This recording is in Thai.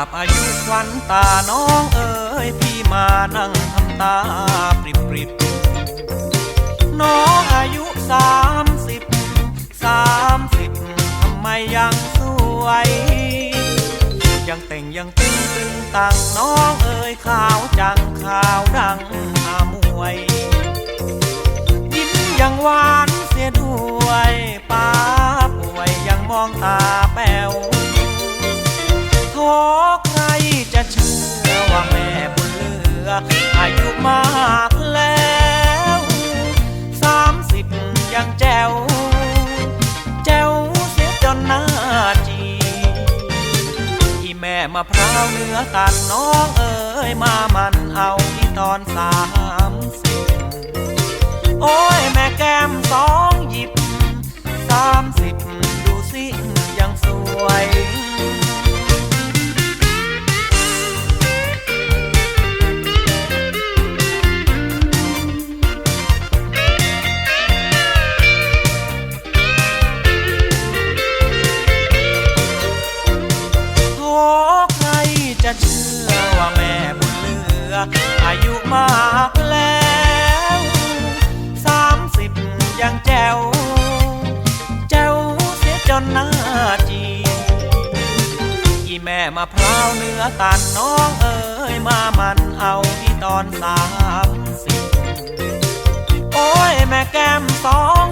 าบอายุควันตาน้องเอ๋ยพี่มานั่งทำตาปริบปริบน้องอายุสามสิบสามสิบทำไมยังสวย ยังแต่งยังตึงตึงตังน้องเอ๋ยขาวจังขาวดังหามวยยิ้มยังหวานเสียด้วยป้าป่วยยังมองตา อายุมากแล้วสามสิบยังแจ๋วแจ๋วเสียจนหน้าจีที่แม่มะพร้าวเนื้อตันน้องเอ๋ยมามันเอาที่ตอนสามสิบโอ้ยแม่แก้มสองหยิบสามสิบางแจ๋วแจ๋วเสียจนหน้าจีอีแม่มะพร้าวเนื้อตันน้องเอ๋ยมามันเอาที่ตอนสามสิบโอ้ยแม่แก้มสอง